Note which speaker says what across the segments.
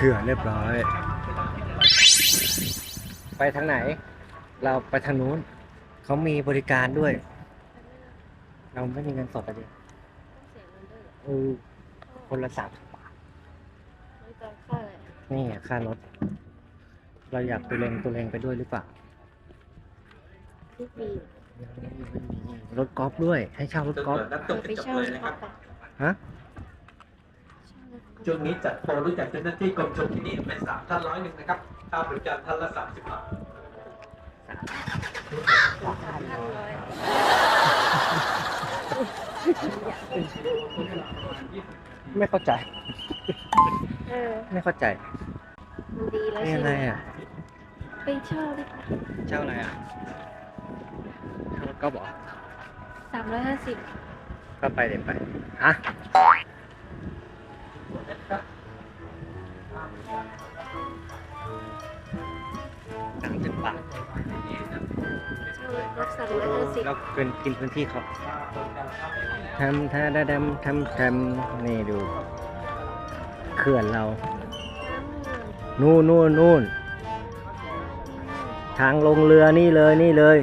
Speaker 1: ขื่อน
Speaker 2: เรียบร้อย ไปทางไหน เราไปทางนู้น เขามีบริการด้วย เราไม่มีเงินสดอะดิเออคนละสามสิบบาท
Speaker 1: ไม่ต้องค่าอะไร
Speaker 2: นี่ไงค่ารถ เราอยากตัวเลงตัวเลงไปด้วยหรือเปล่า
Speaker 1: ทุกปี
Speaker 2: รถกอล์ฟด้วย ให้เช่ารถกอล์ฟ
Speaker 1: เคยไปเช่าเขาไป
Speaker 2: ฮะ
Speaker 3: ช่วงนี้จัดโปรรู้จักเจ้าหน้าที่กรมชลที่นี่เป็นสามท่านร้อยหนึ่งนะครับค่าบริการท่านละสามสิบบาท
Speaker 2: ไม่เข้าใจ
Speaker 1: เออ
Speaker 2: ไม่เข้าใจ
Speaker 1: มันดีแล้ว
Speaker 2: นี่
Speaker 1: ใช่
Speaker 2: อะ
Speaker 1: ไห
Speaker 2: ไร
Speaker 1: ม
Speaker 2: อะ
Speaker 1: ไปเช่าดิ
Speaker 2: เช่าอะไรอะเช่ารถกอล์ฟเหรอ
Speaker 1: สามร้อยห้าสิบ
Speaker 2: ก็ไปเดี๋ยวไปฮะ สามสิบบาท
Speaker 1: เช่ารถก็สามร้อยห้าสิบ
Speaker 2: เราเกินกินพื้นที่เขาทำท่าดาดำทำทำนี่ดู เขื่อนเรา นู่นนู่นนู่นทางลงเรือนี่เลยนี่เลย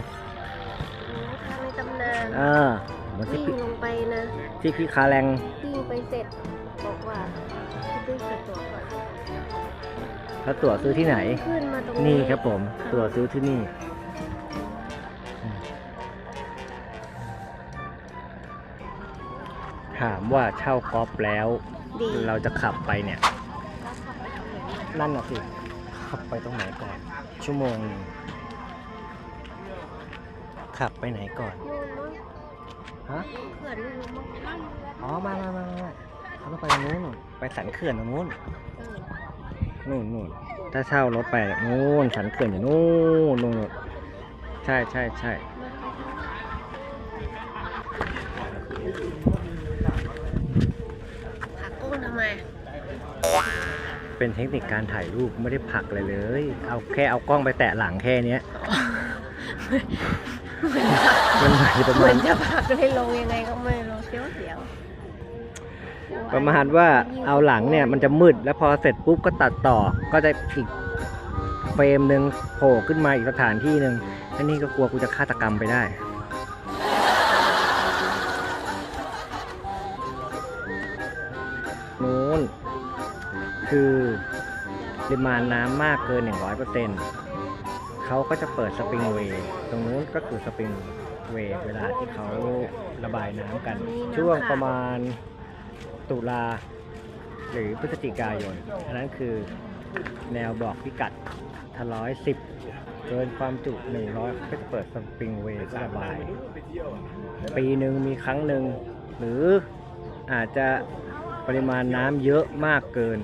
Speaker 1: ทางในตำนาน
Speaker 2: เออเหมือนที่
Speaker 1: วิ่ง
Speaker 2: พี่
Speaker 1: ลงไปนะ
Speaker 2: ที่พี่คาแรง
Speaker 1: วิ่งไปเสร็จ
Speaker 2: เขาตั๋วซื้อที่ไหน
Speaker 1: ขึ้นมาตรง
Speaker 2: นี่ครับผม ตั๋วซื้อที่นี่ ถามว่าเช่ากอล์ฟแล้ว
Speaker 1: ดี
Speaker 2: เราจะขับไปเนี่ย
Speaker 1: แล้วขับไปตรงไหน
Speaker 2: นั่นน่ะสิ ขับไปตรงไหนก่อน ชั่วโมงหนึงขับไปไหนก่อน
Speaker 1: นู่นมั้ง
Speaker 2: ฮะ
Speaker 1: เขื่อนนู่นมั้งนั่น
Speaker 2: อ๋อมามามามาเขาต้องไปตรงนู้นนู่นไปสันเขื่อนตรงนู้น
Speaker 1: เออ
Speaker 2: นู่นนู่นถ้าเช่ารถไปอะนู่นสันเขื่อนอยู่นู่นนู่นนู่นใช่ใช่ใช่
Speaker 1: ผักกุ้งทำไม
Speaker 2: เป็นเทคนิคการถ่ายรูปไม่ได้ผลักเลยเลย เอาแค่เอากล้องไปแตะหลังแค่เนี้ยมันไหนประ
Speaker 1: เหมื
Speaker 2: มา
Speaker 1: อ
Speaker 2: ณ
Speaker 1: นจะผักให้ลงยังไงก็ไม่รู้เสียวเสียว
Speaker 2: ประมาณว่าเอาหลังเนี่ยมันจะมืดแล้วพอเสร็จปุ๊บก็ตัดต่อก็จะอีกเฟรมหนึ่งโผล่ขึ้นมาอีกสถานที่หนึ่งอันนี้ก็กลัวกูจะฆาตกรรมไปได้นู้นคือปริมาณน้ำมากเกิน 100%เขาก็จะเปิดสปริงเวย์ตรงนู้นก็คือสปริงเวย์เวลาที่เขาระบายน้ำกัน ช่วงประมาณ ตุลาหรือพฤศจิกายน อันนั้นคือแนวบอกพิกัดถ้าร้อยสิบเกินความจุ 100 ก็จะเปิดสปริงเวย์ระบาย ปีหนึ่งมีครั้งหนึ่ง หรืออาจจะปริมาณน้ำเยอะมากเกิน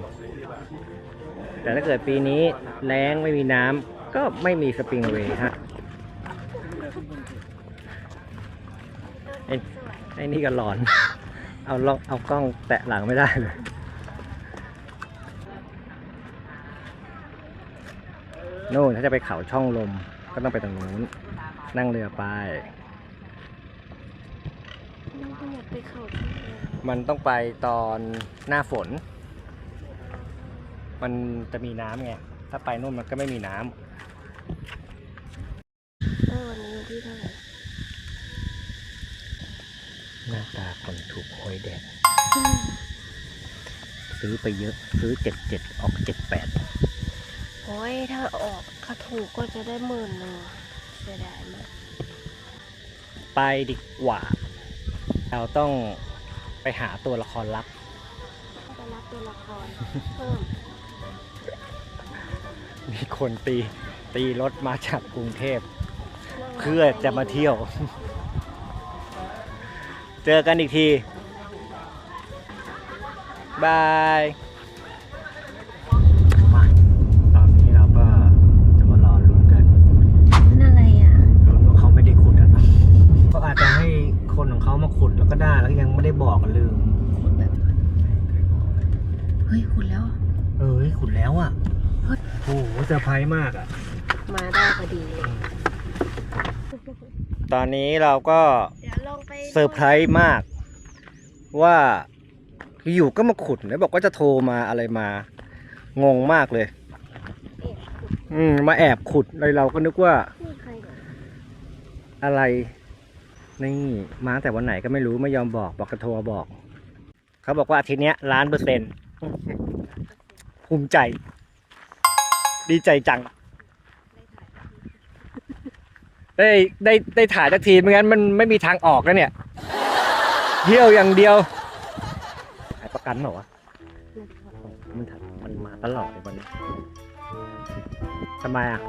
Speaker 2: แต่ถ้าเกิดปีนี้แล้งไม่มีน้ำก็ไม่มีสปริงเวย์ฮะไอ้ไอ้นี่ก็หลอน เอาลองเอากล้องแตะหลังไม่ได้เลย โน่นถ้าจะไปเขาช่องลมก็ต้องไปตรงนู้น นั่งเรือไป
Speaker 1: มันก็อยากไปเขาที่ไหน
Speaker 2: มันต้องไปตอนหน้าฝน มันจะมีน้ำไง ถ้าไปนู่นมันก็ไม่มีน้ำ
Speaker 1: เออวันนี้วันที่เท่าไหร่
Speaker 2: หน้าตาคนถูกห วยแดงซื้อไปเยอะซื้อเจ็ดเจ็ดออกเจ็ดแปด
Speaker 1: โอ้ยถ้าออกถ้าถูกก็จะได้หมื่นหนึ่งเสียดายมาก
Speaker 2: ไปดีกว่า เราต้องไปหาตัวละครลับ
Speaker 1: ไปรับตัวละครเพิ่ม
Speaker 2: มีคนตีตีรถมาจากกรุงเทพ เพื่อจะมาเที่ยว เจอกันอีกที บายมาตอนนี้เราก็จะมารอลุ้นกัน
Speaker 1: นั่นอะไรอะ
Speaker 2: ลุ้นว่าเขาไม่ได้ขุดอะก็อาจจะให้คนของเขามาขุดแล้วก็ได้แล้วยังไม่ได้บอกกันลืม
Speaker 1: เฮ้ยคุณแล้ว
Speaker 2: เออขุดแล้วอะโอ้โหเซอร์ไพรส์มากอะ
Speaker 1: มาได้พอดีเลย
Speaker 2: ตอนนี้เราก็
Speaker 1: เดี๋ยวลงไป
Speaker 2: เซอร์ไพรส์มาก ว่า อยู่ก็มาขุดแล้วบอกว่าจะโทรมาอะไรมา งงมากเลย
Speaker 1: อื
Speaker 2: มมาแอบขุดเลยเราก็นึกว่า อะไร นี่มาแต่วันไหนก็ไม่รู้ไม่ยอมบอกบอกจะโทรบอก เขาบอกว่าอาทีเนี้ยล้านเปอร์เซ็นต์ภูมิใจ ดีใจจัง ได้ได้ได้ถ่ายสักทีไม่งั้นมันไม่มีทางออกแล้วเนี่ย เที่ยวอย่างเดียว ประกันเหรอวะมันถ่ายมันมาตลอดเลยวันนี้ทำไมอะ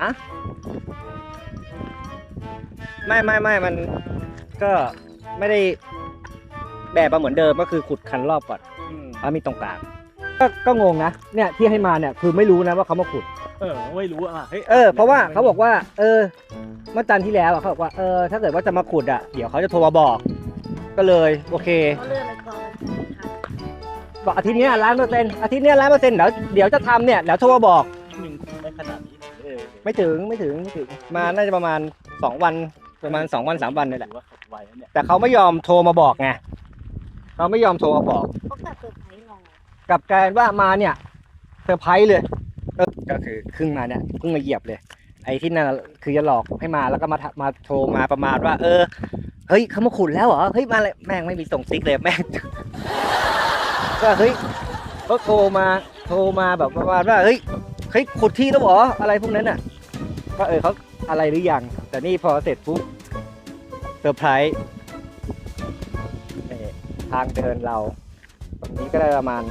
Speaker 2: อะไม่ไม่ไม่มันก็ไม่ได้แบบมาเหมือนเดิมก็คือขุดคันรอบก่อนแล้วมีตรงกลางก็ก็งงนะเนี่ยที่ให้มาเนี่ยคือไม่รู้นะว่าเขามาขุด
Speaker 4: เออไม่รู้อะเฮ้ย
Speaker 2: เออเพราะว่าเขาบอกว่า เออเมื่อจันทร์ที่แล้วอะเขาบอกว่าเออถ้าเกิดว่าจะมาขุดอะเดี๋ยวเขาจะโทรมาบอก ก็เลยโอเค
Speaker 1: เขาเลื่อนไปก่อน
Speaker 2: บอกอาทิตย์เนี้ล้านเปอร์เซ็นต์อาทิตย์เนี้ล้านเปอร์เซ็นต์เดี๋ยวเดี๋ยวจะทำเนี่ยเดี๋ยวโทรมาบอก
Speaker 4: หนึ่งได้ขนาดนี้เออ
Speaker 2: ไม่ถึงไม่ถึงไม่ถึงมาน่าจะประมาณสองวันประมาณสองวันสามวันนี่แหละ
Speaker 4: ถือว่าขับไวแล้วเนี่ย
Speaker 2: แต่เขาไม่ยอมโทรมาบอกไงเขาไม่ยอมโทรมาบอก
Speaker 1: เขากลับเซอร์ไพรส์เรา
Speaker 2: กลับกลายเป็นว่ามาเนี่ยเซอร์ไพรส์เลยเออก็คือครึ่งมาเนี่ยเพิ่งมาเหยียบเลย ไอ้ที่นั่นคือจะหลอกให้มาแล้วก็มามาโทรมาประมาณว่า เออเฮ้ยเขามาขุดแล้วเหรอเฮ้ยมาเลยแม่งไม่มีส่งซิกเลยแม่งก็เฮ้ยเขาโทรมาโทรมาแบบประมาณว่าเฮ้ยเฮ้ยขุดที่แล้วเหรออะไรพวกนั้นน่ะก็เออเขาอะไรหรือยังแต่นี่พอเสร็จปุ๊บเซอร์ไพรส์ทางเดินเราตรงนี้ก็ได้ประมาณ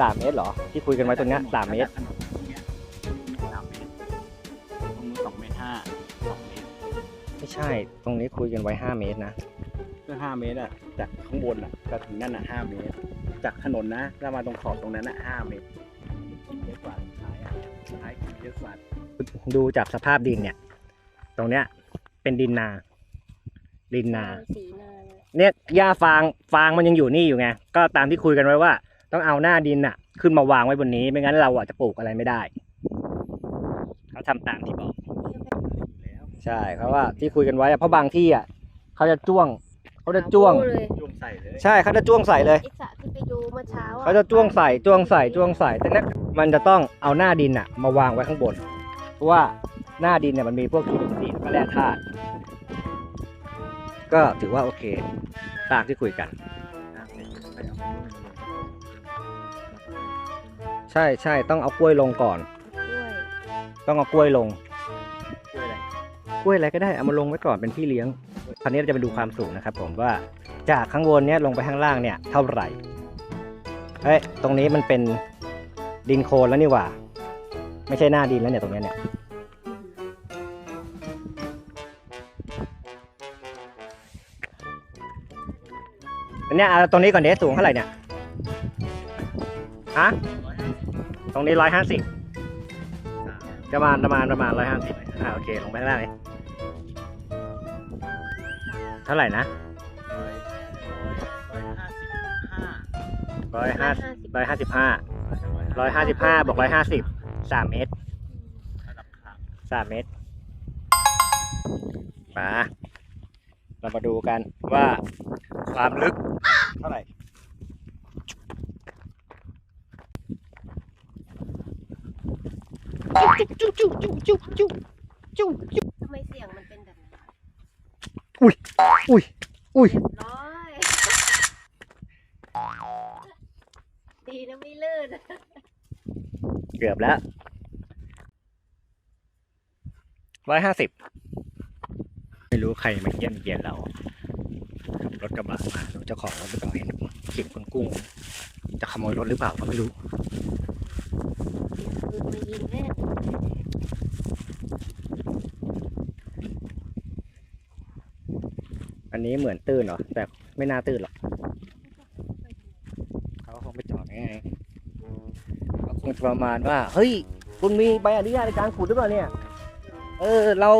Speaker 2: สามเมตรหรอ ที่คุยกันไว้ตรงนี้สามเมตร ใช่ ตรงนี้คุยกันไว้ห้าเมตรนะ
Speaker 4: ก็ห้าเมตรอะจากข้างบนอะก็ถึงนั่นอะห้าเมตร จากถนนนะแล้วมาตรงขอบตรงนั้นอะห้าเมตรเยอะกว่าท้ายอะท้ายเยอะกว่า
Speaker 2: ดูจากสภาพดินเนี่ย ตรงเนี้ย เป็นดินนา ดินนา
Speaker 1: สีนาเลย
Speaker 2: เนี่ยหญ้าฟางฟางมันยังอยู่นี่อยู่ไง ก็ตามที่คุยกันไว้ว่า ต้องเอาหน้าดินน่ะขึ้นมาวางไว้บนนี้ ไม่งั้นเราอะจะปลูกอะไรไม่ได้ เขาทำตามที่บอก
Speaker 4: แล้ว
Speaker 2: ใช่เพราะว่าที่คุยกันไว้อะเพราะบางที่อะเขาจะจ้วงเขาจะจ้วง
Speaker 1: เอาเลย
Speaker 4: ยุ่งใส่เลย
Speaker 2: ใช่เขาจะจ้วงใส่เลย
Speaker 1: ไอสระที่ไปดูเมื่อเช้าอ
Speaker 2: เขาจะจ้วงใส่จ้วงใส่จ้วงใส่แต่เนี้ยมันจะต้องเอาหน้าดินอะมาวางไว้ข้างบน เพราะว่าหน้าดินเนี่ยมันมีพวกจุลินทรีย์และแร่ธาตุก็ถือว่าโอเค ตามที่คุยกัน ใช่ใช่ต้องเอากล้วยลงก่อน
Speaker 1: ด้วย
Speaker 2: ต้องเอากล้วยลง
Speaker 4: ช่วยอะไร
Speaker 2: กล้วยอะไรก็ได้เอามาลงไว้ก่อนเป็นพี่เลี้ยง คราวนี้เราจะไปดูความสูงนะครับผมว่าจากข้างบนเนี้ยลงไปข้างล่างเนี่ยเท่าไหร่ เฮ้ยตรงนี้มันเป็นดินโคลนแล้วนี่หว่า ไม่ใช่หน้าดินแล้วเนี่ยตรงนี้เนี่ยเนี้ยเอาตรงนี้ก่อนเดสูงเท่าไหร่เนี่ยฮะตรงนี้ร้อยห้าสิบประมาณประมาณประมาณร้อยห้าสิบอ่าโอเค ลงไปข้างล่างเลย เท่าไหร่นะ
Speaker 4: ร้อยห้าสิบห้า
Speaker 2: ร้อยห้าร้อยห้าสิบห้าร้อยห้าสิบห้าบอกร้อยห้าสิบสามเมตรสามเมตรมาเรามาดูกันว่าความลึกเท่าไหร่จุ๊จุ๊จุ๊จุ๊จุ๊จุ๊จุ๊
Speaker 1: ทำไมเสียงมันเป็น
Speaker 2: อุ้ย อุ้ย
Speaker 1: เรียบร้อยดีนะไม่ลื่น
Speaker 2: เกือบแล้วร้อยห้าสิบ ไม่รู้ใครมาเยี่ยมเยียนเรา รถกระบะมาเจ้าของรถหรือเปล่าเห็นเก็บคนกุ้ง จะขโมยรถหรือเปล่าก็ไม่รู้
Speaker 1: ปืนมายิงแน่
Speaker 2: อันนี้เหมือนตื้นเหรอ แต่ไม่น่าตื้นหรอก เขาคงไปจอดไงเขาคงจะประมาณว่า เฮ้ย คุณมีใบอนุญาตในการขุดหรือเปล่าเนี่ย เออ เรา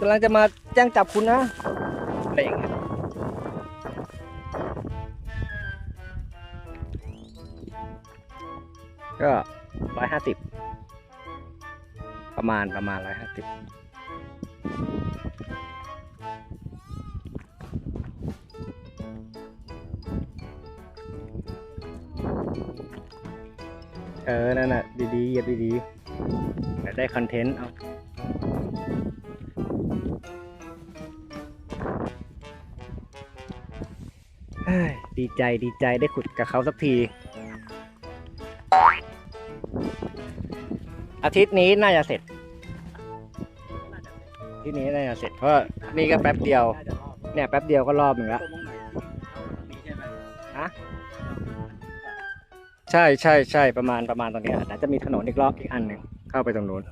Speaker 2: กำลังจะมาแจ้งจับคุณนะ อะไรอย่างเงี้ยก็ร้อยห้าสิบประมาณประมาณร้อยห้าสิบ เออ นั่นน่ะ ดีๆเหยียบดีๆเดี๋ยวได้คอนเทนต์ เอาดีใจดีใจได้ขุดกับเขาสักที อาทิตย์นี้น่าจะเสร็จ อาทิตย์นี้น่าจะเสร็จเพราะนี่ก็แป๊บเดียว เนี่ยแป๊บเดียวก็รอบหนึ่งแล้ว
Speaker 4: ใช่
Speaker 2: ใช่ใช่ประมาณประมาณตรงเนี้ยแต่จะมีถนนอีกรอบอีกอันหนึ่งเข้าไปตรงนู้น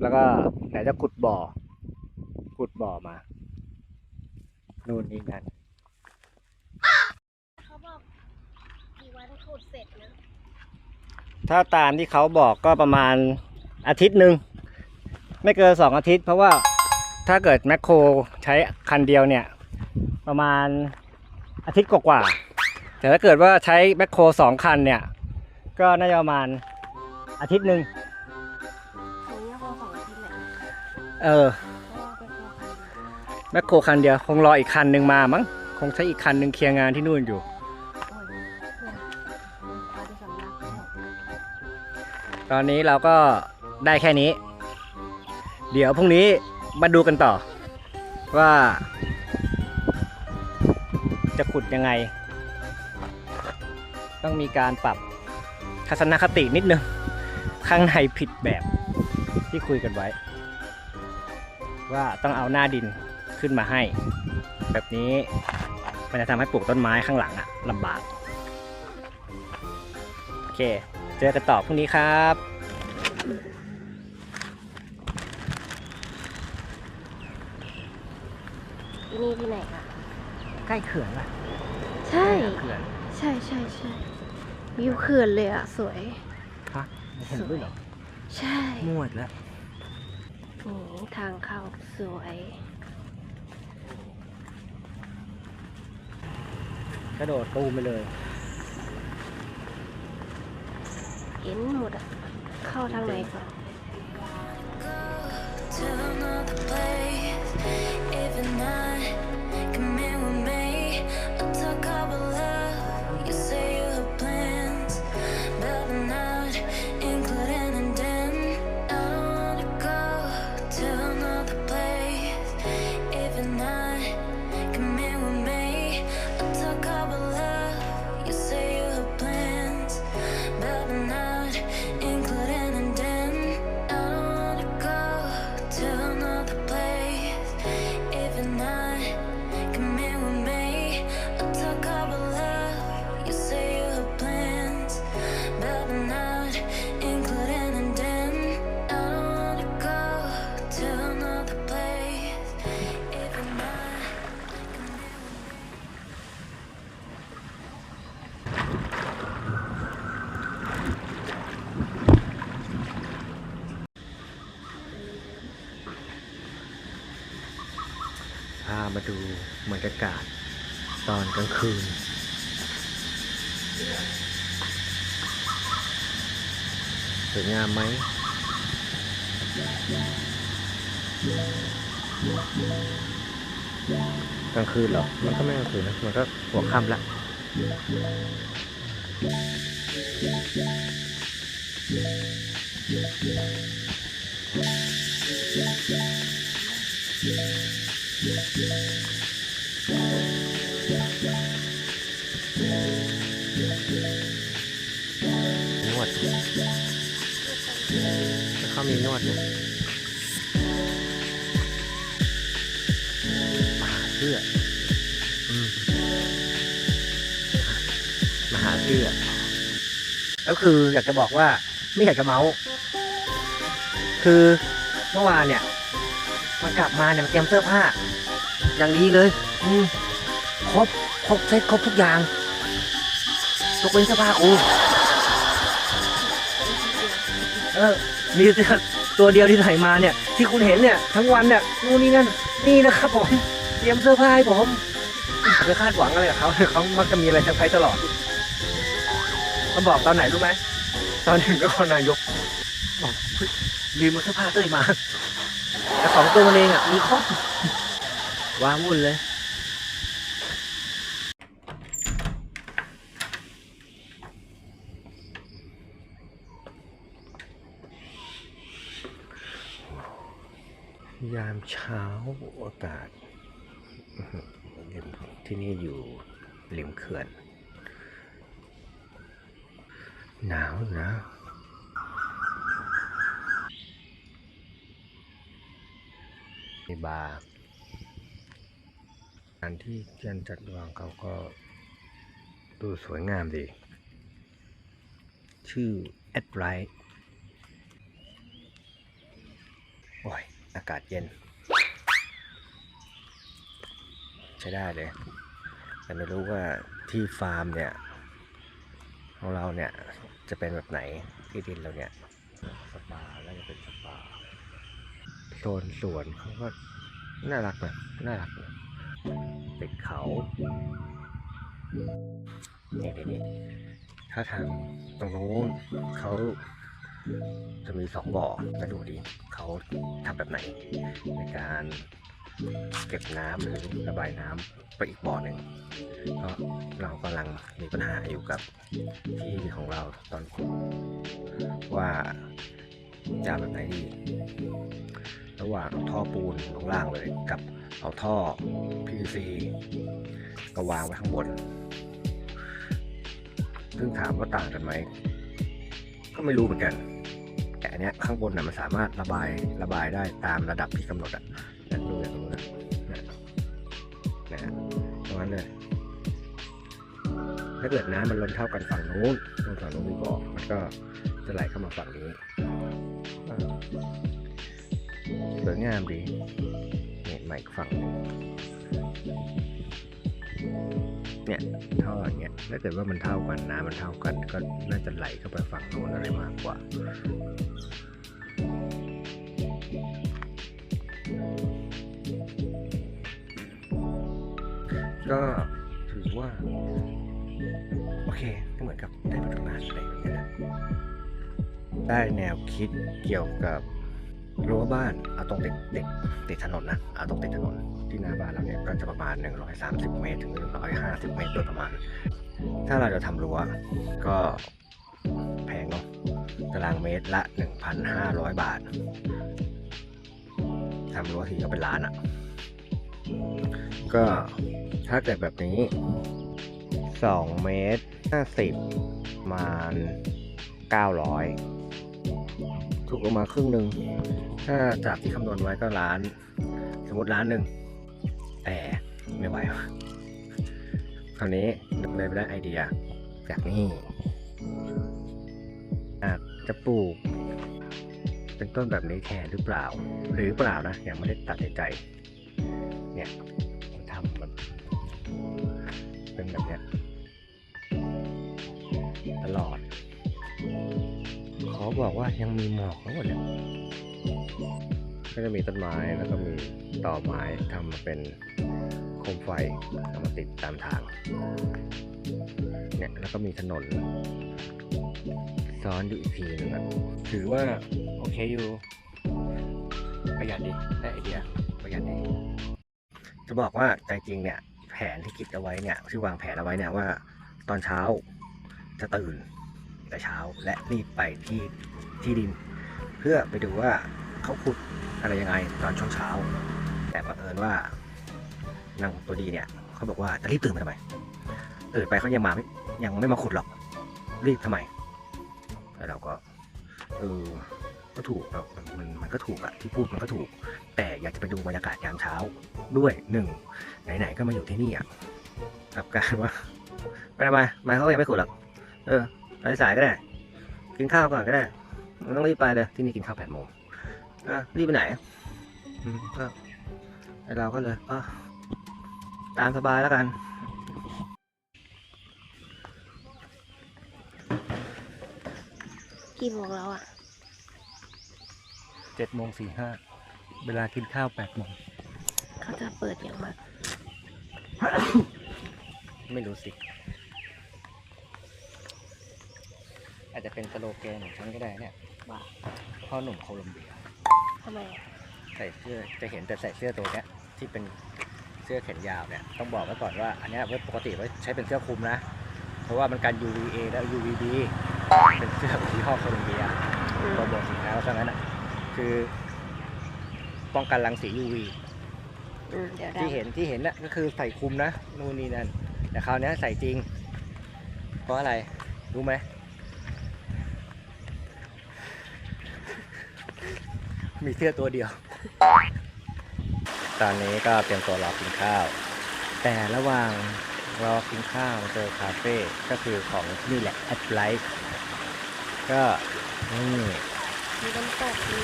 Speaker 2: แล้วก็ไหนจะขุดบ่อ ขุดบ่อมา นู่นนี่นั่น
Speaker 1: เขาบอกกี่วันขุดเสร็จนะ
Speaker 2: ถ้าตามที่เขาบอกก็ประมาณอาทิตย์หนึ่งไม่เกินสองอาทิตย์ เพราะว่าถ้าเกิดแมคโครใช้คันเดียวเนี่ย ประมาณอาทิตย์กว่าๆ แต่ถ้าเกิดว่าใช้แมคโครสองคันเนี่ย ก็น่าจะประมาณอาทิตย์หนึ่ง
Speaker 1: ถึงเนี่ยพอสองอาทิตย์แหละ
Speaker 2: เออ
Speaker 1: เพราะว่าเป็นตัวคันเดียว
Speaker 2: แมคโครคันเดียวคงรออีกคันหนึ่งมามั้งคงใช้อีกคันหนึ่งเคลียร์งานที่นู่นอยู่
Speaker 1: โอ้ยเนี่ยพาไปสำนักเนี่ย
Speaker 2: ตอนนี้เราก็ได้แค่นี้ เดี๋ยวพรุ่งนี้มาดูกันต่อ ว่า จะขุดยังไง ต้องมีการปรับทัศนคตินิดนึง ข้างในผิดแบบที่คุยกันไว้ ว่าต้องเอาหน้าดินขึ้นมาให้ แบบนี้มันจะทำให้ปลูกต้นไม้ข้างหลังอะลำบากโอเค เจอกันต่อพรุ่งนี้ครับ
Speaker 1: ที่นี่ที่ไหนคะ
Speaker 2: ใกล้เขื่อนละ
Speaker 1: ใช่
Speaker 2: เขื่อน
Speaker 1: ใช่ใช่ใช่ วิวเขื่อนเลยอะ สวย
Speaker 2: ฮะเห็นด้วยเหรอ
Speaker 1: ใช่
Speaker 2: มวดแล้ว
Speaker 1: โอ้โหทางเข้าสวย
Speaker 2: กระโดดตูมไปเลย
Speaker 1: เห็นหมดอะ เข้าทางไหนก่อน
Speaker 5: to another place. Even I า
Speaker 2: งคืน สวยงามไหมกลางคืนเหรอ มันก็ไม่กลางคืนนะ มันก็หัวค่ำละน แล้วเขามีนวดนะมหาเสื้ออืมมหาเสื้อ ก็คืออยากจะบอกว่าไม่อยากจะเมาส์คือเมื่อวานเนี่ยมันกลับมาเนี่ยมันเตรียมเสื้อผ้า อย่างดีเลย อืมครบครบเซ็ตครบทุกอย่างยกเว้นเสื้อผ้ากูเออมีแต่ ตัวเดียวที่ใส่มาเนี่ย ที่คุณเห็นเนี่ยทั้งวันเนี่ยนู่นนี่นั่นนี่นะครับผมเตรียมเสื้อผ้าให้ผมอย่คาดหวังอะไรกับเขาเขามักจะมีอะไรเซอร์ไพรส์ตลอดมาบอกตอนไหนรู้ไหมตอนถึงก็คนนายกบอกลืมเอาเสื้อผ้าเต้ยมาแต่ของตัวมันเองอะมีครบว้าวุ่นเลย ยามเช้าอากาศที่นี่อยู่ริมเขื่อน หนาวหนาวมีบาร์อันที่เจนจัดวางเขาก็ดูสวยงามดี ชื่อแอดไรโอากาศเย็น ใช้ได้เลย แต่ไม่รู้ว่าที่ฟาร์มเนี่ยของเราเนี่ยจะเป็นแบบไหนที่ดินเราเนี่ยสปาแล้วจะเป็นสปาโซนสวนเขาก็น่ารักนะน่ารักนะติดเขาเนี่นี่นี่ถ้าทางตรงนู้นเขา จะมีสองบ่อก็ดูดีเขาทำแบบไหน ในการเก็บน้ำหรือระบายน้ำไปอีกบ่อหนึ่งเพราะเรากำลังมีปัญหาอยู่กับที่ของเราตอนขุดว่าจะแบบไหนดีระหว่างเอาท่อปูนลงล่างเลยกับเอาท่อ PVC ก็วางไว้ข้างบน ซึ่งถามว่าต่างกันไหม ก็ไม่รู้เหมือนกัน แต่อันเนี้ยข้างบนน่ะมันสามารถระบายระบายได้ตามระดับที่กำหนดอะนั่นดูอย่างนู้นนะนะนะตรงนั้นเลยถ้าเกิดน้ำมันล้นเท่ากันฝั่งนู้นตรงฝั่งนู้นมีบ่อมันก็จะไหลเข้ามาฝั่งนี้สวยงามดีเนี่ยมาอีกฝั่งหนึ่ง เนี่ยท่ออย่างเงี้ยถ้าเกิดว่ามันเท่ากันน้ำมันเท่ากัน ก็น่าจะไหลเข้าไปฝั่งโน้นอะไรมากกว่าก็ถือว่า โอเคก็เหมือนกับได้พัฒนาอะไรอย่างเงี้ยนะได้แนวคิดเกี่ยวกับรั้วบ้านเอาตรงติดติดติดถนนนะเอาตรงติดถนน ที่หน้าบ้านเราเนี่ยก็จะประมาณ 130 เมตรถึง 150 เมตรโดยประมาณ ถ้าเราจะทำรั้วก็แพงเนาะตารางเมตรละ 1,500 บาททำรั้วทีก็เป็นล้านอะ่ะ ก็ถ้าเกิดแบบนี้ 2 เมตร 50 มาณ 900 ถูกลงมาครึ่งหนึ่ง ถ้าจากที่คำนวณไว้ก็ล้าน สมมติล้านหนึ่ง แต่ไม่ไหวว่ะคราวนี้เลยไปได้ไอเดีย จากนี่อาจจะปลูก เป็นต้นแบบนี้แทนหรือเปล่า หรือเปล่านะยังไม่ได้ตัดใจ เนี่ยมันทำมันเป็นแบบเนี้ยตลอดเขาบอกว่ายังมีหมอกทั้งหมดเนี่ยก็จะมีต้นไม้แล้วก็มีต่อไม้ทำมาเป็น มไฟเอามาติดตามทาง เนี่ยแล้วก็มีถนน ซ้อนอยู่อีกทีหนึงอะถือว่า โอเคอยู่ ประหยัดดีได้ไอเดียประหยัดดี จะบอกว่าใจจริงเนี่ย แผนที่คิดเอาไว้เนี่ยที่วางแผนเอาไว้เนี่ยว่า ตอนเช้าจะตื่นแต่เช้าและรีบไปที่ที่ดิน เพื่อไปดูว่าเขาขุดอะไรยังไงตอนช่วงเช้า แต่บังเอิญว่า นางตัวดีเนี่ยเขาบอกว่าจะรีบตื่นมาทำไมตื่นไปเขายังมาไม่ยังไม่มาขุดหรอก รีบทำไมแล้วเราก็เออก็ถูกครับมันมันก็ถูกอะที่พูดมันก็ถูก แต่อยากจะไปดูบรรยากาศยามเช้าด้วยหนึ่งไหนๆก็มาอยู่ที่นี่อะกับการว่าไปทำไมมาเขายังไม่ขุดหรอกเออไปสายก็ได้ กินข้าวก่อนก็ได้ไม่ต้องรีบไปเลยที่นี่กินข้าวแปดโมงอะรีบไปไหนอืมก็เราก็เลยอะ ตามสบายแล้วกัน
Speaker 1: กี่โมงแล้วอะ
Speaker 2: เจ็ดโมงสี่ห้า เวลากินข้าวแปดโมง
Speaker 1: เขาจะเปิดอย่างมาก
Speaker 2: ไม่รู้สิ อาจจะเป็นสโลแกนของฉันก็ได้เนี่ย
Speaker 1: ว่า
Speaker 2: พ่อหนุ่มโคลอมเบีย
Speaker 1: ทำไมอะ
Speaker 2: ใส่เสื้อจะเห็นแต่ใส่เสื้อตัวเนี้ยที่เป็นเสื้อแขนยาวเนี่ยต้องบอกไว้ก่อนว่าอันเนี้ยไว้ปกติไว้ใช้เป็นเสื้อคลุมนะ เพราะว่ามันกัน UVA และ UVB เป็นเสื้อของยี่ห้อโคลอมเบีย
Speaker 1: อืม
Speaker 2: โปรโมทสินค้าเขาซะงั้นอะคือป้องกันรังสี UV
Speaker 1: อืมเดี๋ยวได้
Speaker 2: ที่เห็นที่เห็นน่ะก็คือใส่คลุมนะนู่นนี่นั่นแต่คราวเนี้ยใส่จริง เพราะอะไรรู้ไหมมีเสื้อตัวเดียว ตอนนี้ก็เตรียมตัวรอกินข้าว แต่ระหว่างรอกินข้าวเจอคาเฟ่ก็คือของที่นี่แหละ at life ก็นี่
Speaker 1: มีน้ำตกมี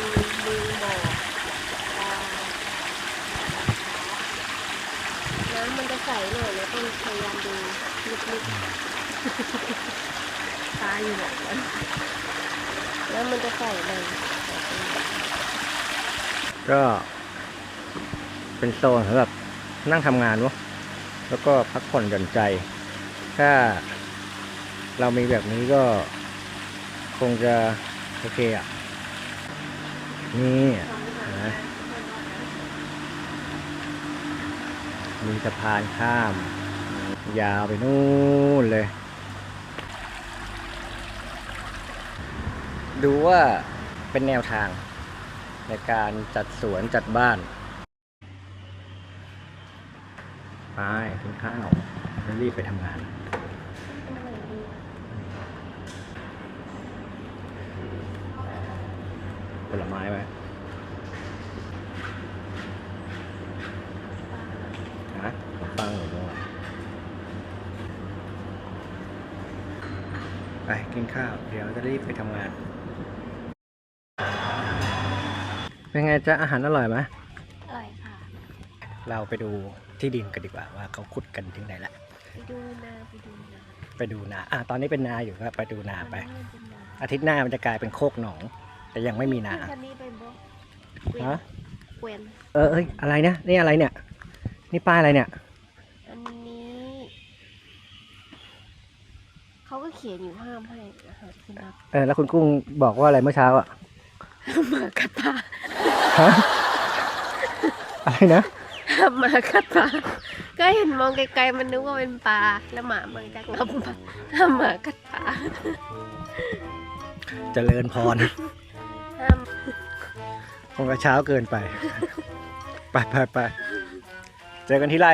Speaker 1: มีบ่อปลาน้ำมันจะใสหน่อยนะต้องพยายามดูลึกๆตาอยู่ไหนวะน้ำมันจะใสเลย
Speaker 2: ก็ เป็นโซนสำหรับนั่งทำงานวะแล้วก็พักผ่อนหย่อนใจ ถ้าเรามีแบบนี้ก็คงจะโอเคอะ นี่นะมีสะพานข้าม ยาวไปนู่นเลย ดูว่าเป็นแนวทางในการจัดสวนจัดบ้าน ไปกินข้าวแล้วรีบไปทำงาน ผลไม้ไหมฮะฟังหรือว่าไปกินข้าว เดี๋ยวจะรีบไปทำงาน เป็นไงจ๊ะอาหารอร่อยไหม เราไปดูที่ดินกันดีกว่าว่าเขาขุดกันถึงไหนละ
Speaker 1: ไปดูนาไปดูนา
Speaker 2: ไปดูนาอะตอนนี้เป็นนาอยู่ก็ไปดูนาไป
Speaker 1: ตอนนี้มันเป็นนา
Speaker 2: อาทิตย์หน้ามันจะกลายเป็นโคกหนอง แต่ยังไม่มีนา
Speaker 1: ขึ้คันนี้ไปบ่เกวียน
Speaker 2: ฮะ
Speaker 1: เกวียน
Speaker 2: เออเอ้ยอะไรเนี่ยนี่อะไรเนี่ย นี่ป้ายอะไรเนี่ย
Speaker 1: อันนี้ เขาก็เขียนอยู่ห้ามให้อาหารสุนัข
Speaker 2: เออแล้วคุณกุ้งบอกว่าอะไรเมื่อเช้าอะ
Speaker 1: หมากัดตา
Speaker 2: ฮะอะไรนะ
Speaker 1: ห้ามหมากัดตาก็เห็นมองไกลๆมันนึกว่าเป็นปลาแล้วหมามันจะงับมาห้ามหมากัดตา
Speaker 2: เจริญพร
Speaker 1: ห้าม
Speaker 2: คงกระเช้าเกินไป ไปไปไปเจอกันที่ไร่